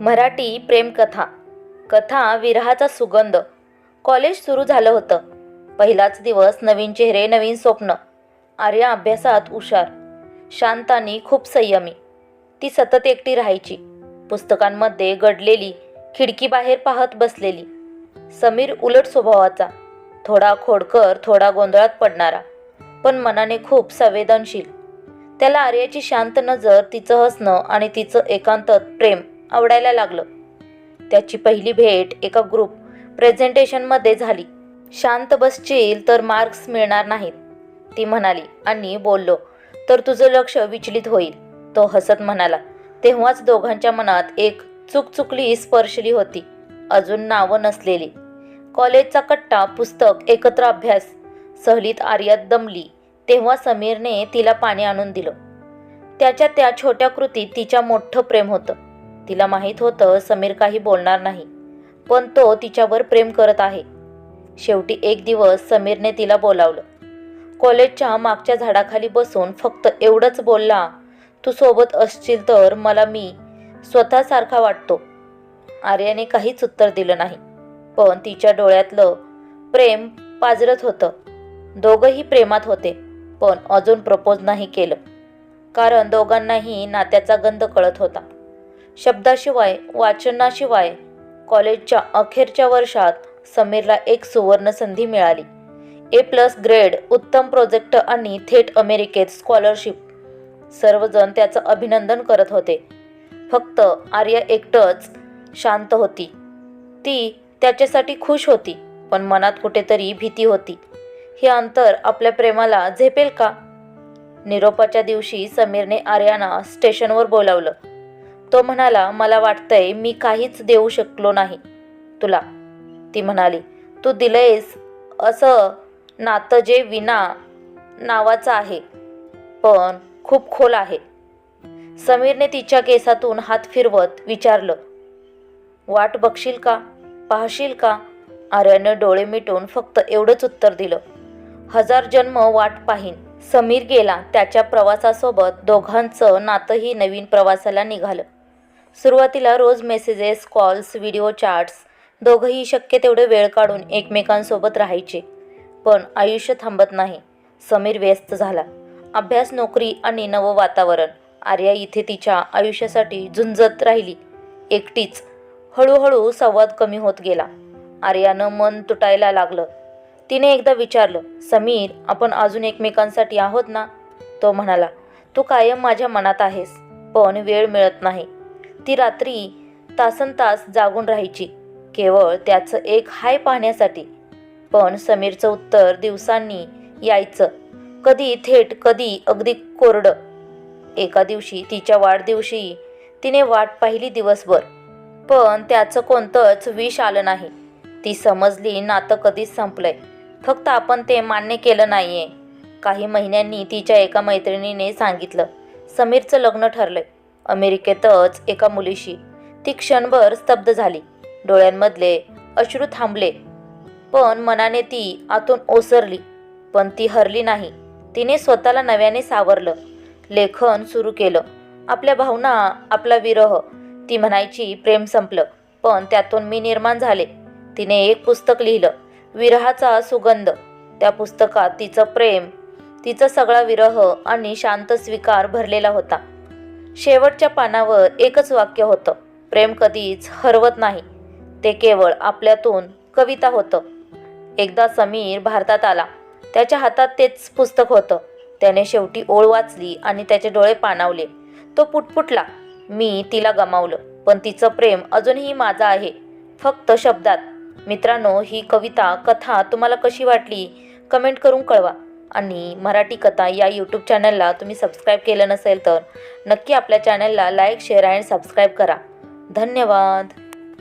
मराठी प्रेमकथा. कथा विरहाचा सुगंध. कॉलेज सुरू झालं होतं. पहिलाच दिवस नवीन चेहरे नवीन स्वप्न. आर्या अभ्यासात हुशार. शांत आणि खूप संयमी. ती सतत एकटी राहायची. पुस्तकांमध्ये गडलेली खिडकीबाहेर पाहत बसलेली. समीर उलट स्वभावाचा. थोडा खोडकर थोडा गोंधळात पडणारा. पण मनाने खूप संवेदनशील. त्याला आर्याची शांत नजर तिचं हसणं आणि तिचं एकांतत प्रेम आवडायला लागलं. त्याची पहिली भेट एका ग्रुप प्रेझेंटेशनमध्ये झाली. शांत बसशील तर मार्क्स मिळणार नाहीत. ती म्हणाली आणि बोललो तर तुझं लक्ष विचलित होईल. तो हसत म्हणाला. तेव्हाच दोघांच्या मनात एक चुकचुकली स्पर्शली होती. अजून नावं नसलेली. कॉलेजचा कट्टा पुस्तक एकत्र अभ्यास सहलीत आर्यात दमली. तेव्हा समीरने तिला पाणी आणून दिलं. त्याच्या त्या छोट्या कृतीत तिच्या मोठं प्रेम होतं. तिला माहीत होतं समीर काही बोलणार नाही पण तो तिच्यावर प्रेम करत आहे. शेवटी एक दिवस समीरने तिला बोलावलं. कॉलेजच्या मागच्या झाडाखाली बसून फक्त एवढंच बोलला तू सोबत असशील तर मला मी स्वतःसारखा वाटतो. आर्याने काहीच उत्तर दिलं नाही पण तिच्या डोळ्यातलं प्रेम पाजरत होतं. दोघंही प्रेमात होते पण अजून प्रपोज नाही केलं कारण दोघांनाही नात्याचा गंध कळत होता. शब्दाशिवाय वाचनाशिवाय कॉलेजच्या अखेरच्या वर्षात समीरला एक सुवर्ण संधी मिळाली. ए प्लस ग्रेड उत्तम प्रोजेक्ट आणि थेट अमेरिकेत स्कॉलरशिप सर्वजण त्याचं अभिनंदन करत होते. फक्त आर्या एकटंच शांत होती. ती त्याच्यासाठी खुश होती पण मनात कुठेतरी भीती होती. हे अंतर आपल्या प्रेमाला झेपेल का? निरोपाच्या दिवशी समीरने आर्याना स्टेशनवर बोलावलं. तो म्हणाला मला वाटतंय मी काहीच देऊ शकलो नाही. तुला? ती म्हणाली तू दिलंयस असं नातं जे विना नावाचं आहे पण खूप खोल आहे. समीरने तिच्या केसातून हात फिरवत विचारलं वाट बघशील का? पाहशील का? आर्यानं डोळे मिटून फक्त एवढंच उत्तर दिलं हजार जन्म वाट पाहीन. समीर गेला त्याच्या प्रवासासोबत दोघांचं नातंही नवीन प्रवासाला निघालं. सुरुवातीला रोज मेसेजेस कॉल्स व्हिडिओ चॅट्स दोघंही शक्य तेवढे वेळ काढून एकमेकांसोबत राहायचे. पण आयुष्य थांबत नाही. समीर व्यस्त झाला. अभ्यास नोकरी आणि नवं वातावरण. आर्या इथे तिच्या आयुष्यासाठी झुंजत राहिली. एकटीच. हळूहळू संवाद कमी होत गेला. आर्यानं मन तुटायला लागलं. तिने एकदा विचारलं समीर आपण अजून एकमेकांसाठी आहोत ना? तो म्हणाला तू कायम माझ्या मनात आहेस पण वेळ मिळत नाही. ती रात्री तासन तास जागून राहायची? केवळ त्याचं एक हाय पाहण्यासाठी. पण समीरचं उत्तर दिवसांनी यायचं. कधी थेट कधी अगदी कोरडं. एका दिवशी तिच्या वाढदिवशी तिने वाट पाहिली दिवसभर. पण त्याचं कोणतंच विष आलं नाही. ती समजली नातं कधीच संपलंय. फक्त आपण ते मान्य केलं नाहीये. काही महिन्यांनी तिच्या एका मैत्रिणीने सांगितलं. समीरचं लग्न ठरलंय. अमेरिकेतच एका मुलीशी. ती क्षणभर स्तब्ध झाली. डोळ्यांमधले अश्रू थांबले. पण मनाने ती आतून ओसरली. पण ती हरली नाही. तिने स्वतःला नव्याने सावरलं. लेखन सुरू केलं. आपल्या भावना आपला विरह. ती म्हणायची प्रेम संपलं. पण त्यातून मी निर्माण झाले. तिने एक पुस्तक लिहिलं. विरहाचा सुगंध. त्या पुस्तकात तिचं प्रेम तिचा सगळा विरह आणि शांत स्वीकार भरलेला होता. शेवटच्या पानावर एकच वाक्य होतं. प्रेम कधीच हरवत नाही. ते केवळ आपल्यातून कविता होतं. एकदा समीर भारतात आला. त्याच्या हातात तेच पुस्तक होतं. त्याने शेवटी ओळ वाचली आणि त्याचे डोळे पाणावले. तो पुटपुटला मी तिला गमावलं पण तिचं प्रेम अजूनही माझं आहे. फक्त शब्दात. मित्रांनो ही कविता कथा तुम्हाला कशी वाटली? कमेंट करून कळवा. आणि मराठी कथा या यूट्यूब चॅनलला तुम्ही सबस्क्राईब केलं नसेल तर नक्की आपल्या चॅनलला लाईक शेअर अँड सबस्क्राईब करा. धन्यवाद.